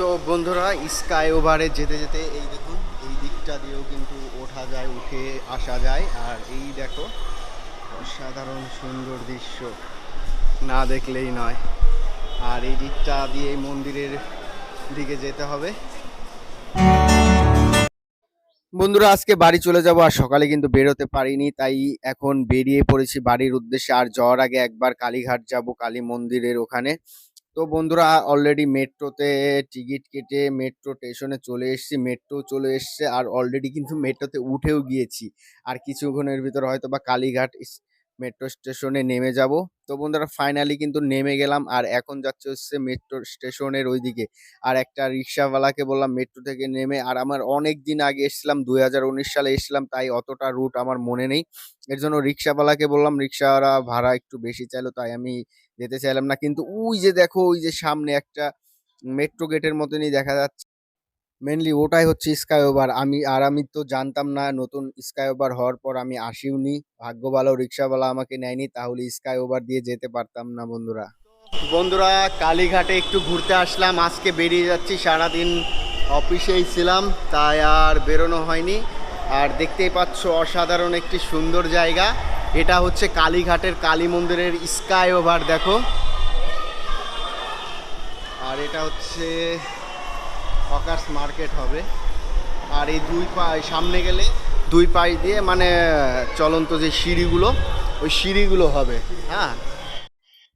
তো বন্ধুরা স্কাই ওভারে যেতে যেতে এই দেখুন, এই দিকটা দিয়েও কিন্তু ওঠা যায়, উঠে আসা যায়। আর এই দেখো, অসাধারণ সুন্দর দৃশ্য। না দেখলেই নয়। আর এই দিকটা দিয়ে মন্দিরের দিকে যেতে হবে। বন্ধুরা, আজকে বাড়ি চলে যাব আর সকালে কিন্তু বেরোতে পারিনি, তাই এখন বেরিয়ে পড়েছি বাড়ির উদ্দেশ্যে। আর যাওয়ার আগে একবার কালীঘাট যাব, কালী মন্দিরের ওখানে। তো বন্ধুরা অলরেডি মেট্রোতে টিকিট কেটে মেট্রো স্টেশনে চলে এসেছি। মেট্রো চলে এসছে আর অলরেডি কিন্তু মেট্রোতে উঠেও গিয়েছি। আর কিছুক্ষণের ভিতর হয়তো বা কালীঘাট মেট্রো স্টেশনে নেমে যাব। তো বন্ধুরা ফাইনালি কিন্তু নেমে গেলাম আর এখন যাচ্ছে হচ্ছে মেট্রো স্টেশনের ওইদিকে। আর একটা রিক্সাওয়ালাকে বললাম, মেট্রো থেকে নেমে। আর আমার অনেক দিন আগে এসেছিলাম, দুই সালে এসেছিলাম, তাই অতটা রুট আমার মনে নেই। এর জন্য রিক্সাওয়ালাকে বললাম, রিক্সাওয়ালা ভাড়া একটু বেশি চাইলো, তাই আমি যেতে চাইলাম না। কিন্তু ওই যে দেখো, ওই যে সামনে একটা মেট্রো গেটের মতনই দেখা যাচ্ছে। মেনলি ওটাই হচ্ছে স্কাই ওভার আমি, আর আমি তো জানতাম না নতুন স্কাই ওভার হওয়ার পর আমি আসিওনি ভাগ্য ভালো রিক্সাওয়ালা আমাকে নেয়নি, তাহলে স্কাই ওভার দিয়ে যেতে পারতাম না বন্ধুরা। বন্ধুরা, কালীঘাটে একটু ঘুরতে আসলাম। আজকে বেরিয়ে যাচ্ছি, সারাদিন অফিসেই ছিলাম, তাই আর বেরোনো হয়নি। আর দেখতেই পাচ্ছ, অসাধারণ একটি সুন্দর জায়গা। এটা হচ্ছে কালীঘাটের কালী মন্দিরের স্কাই ওভার, দেখো। আর এটা হচ্ছে হকার্স মার্কেট হবে। আর এই দুই পা সামনে গেলে দুই পাশ দিয়ে মানে চলন্ত যে সিঁড়িগুলো, ওই সিঁড়িগুলো হবে হ্যাঁ।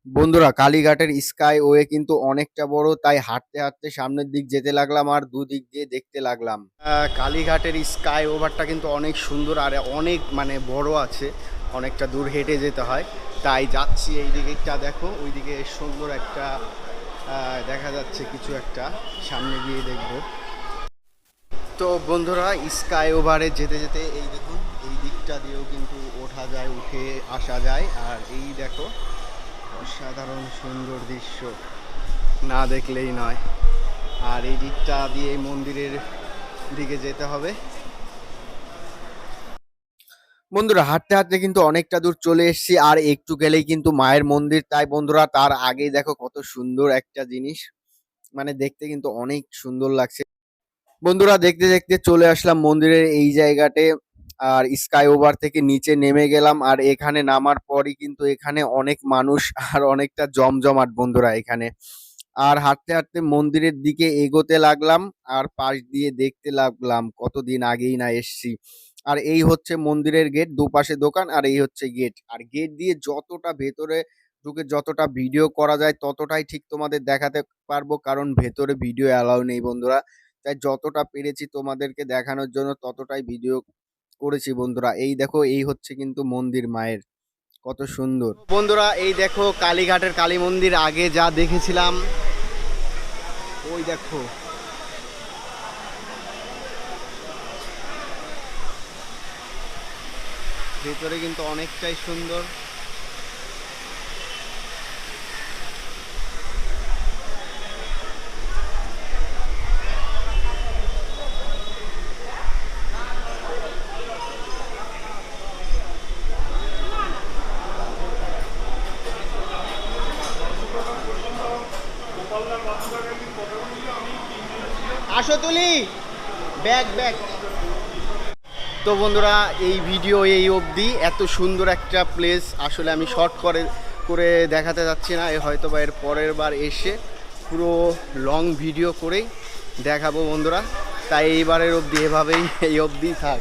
বন্ধুরা, কালীঘাটের স্কাই ওয়ে কিন্তু অনেকটা বড়, তাই হাঁটতে হাঁটতে সামনের দিক যেতে লাগলাম আর দুদিক দিয়ে দেখতে লাগলাম। কালীঘাটের স্কাই ওভারটা কিন্তু অনেক সুন্দর আর অনেক মানে বড় আছে। অনেকটা দূর হেঁটে যেতে হয়। তাই যাচ্ছি এই দিকটা দেখো ওইদিকে সুন্দর একটা দেখা যাচ্ছে কিছু একটা, সামনে গিয়ে দেখব। তো বন্ধুরা, স্কাই ওভারে যেতে যেতে এই দেখুন, এই দিকটা দিয়েও কিন্তু ওঠা যায়, উঠে আসা যায়। আর এই দেখো, অসাধারণ সুন্দর দৃশ্য, না দেখলেই নয়। আর এই দিকটা দিয়ে মন্দিরের দিকে যেতে হবে। বন্ধুরা, হাঁটতে হাঁটতে কিন্তু অনেকটা দূর চলে এসেছি আর একটু গেলেই কিন্তু মায়ের মন্দির। তাই বন্ধুরা, তার আগেই দেখো কত সুন্দর একটা জিনিস। মানে দেখতে কিন্তু অনেক সুন্দর লাগছে। বন্ধুরা, দেখতে দেখতে চলে আসলাম মন্দিরের এই জায়গাতে আর স্কাই ওভার থেকে নিচে নেমে গেলাম আর এখানে নামার পরই কিন্তু এখানে অনেক মানুষ আর অনেকটা জমজমাট বন্ধুরা এখানে। আর হাঁটতে হাঁটতে মন্দিরের দিকে এগোতে লাগলাম আর পাশ দিয়ে দেখতে লাগলাম কতদিন আগেই না এসছি। আর এই হচ্ছে মন্দিরের গেট, দুপাশে দোকান আর এই হচ্ছে গেট। আর গেট দিয়ে যতটা ভেতরে ঢুকে যতটা ভিডিও করা যায় ততটাই ঠিক তোমাদের দেখাতে পারব কারণ ভেতরে ভিডিও অ্যালাউ নেই বন্ধুরা। তাই যতটা পেরেছি তোমাদেরকে দেখানোর জন্য ততটাই ভিডিও করেছি বন্ধুরা। এই দেখো, এই হচ্ছে কিন্তু মন্দির মায়ের। কত সুন্দর। বন্ধুরা, এই দেখো কালীঘাটের কালী মন্দির। আগে যা দেখেছিলাম ওই দেখো। ভেতরে কিন্তু অনেকটাই সুন্দর। আসো তুলি। ব্যাগ ব্যাগ তো বন্ধুরা, এই ভিডিও এই অবধি। এত সুন্দর একটা প্লেস আসলে আমি শর্ট করে করে দেখাতে যাচ্ছি না। এ হয়তো বা এর পরের বার এসে পুরো লং ভিডিও করেই দেখাবো বন্ধুরা। তাই এইবারের অবধি এভাবেই এই অবধি থাক।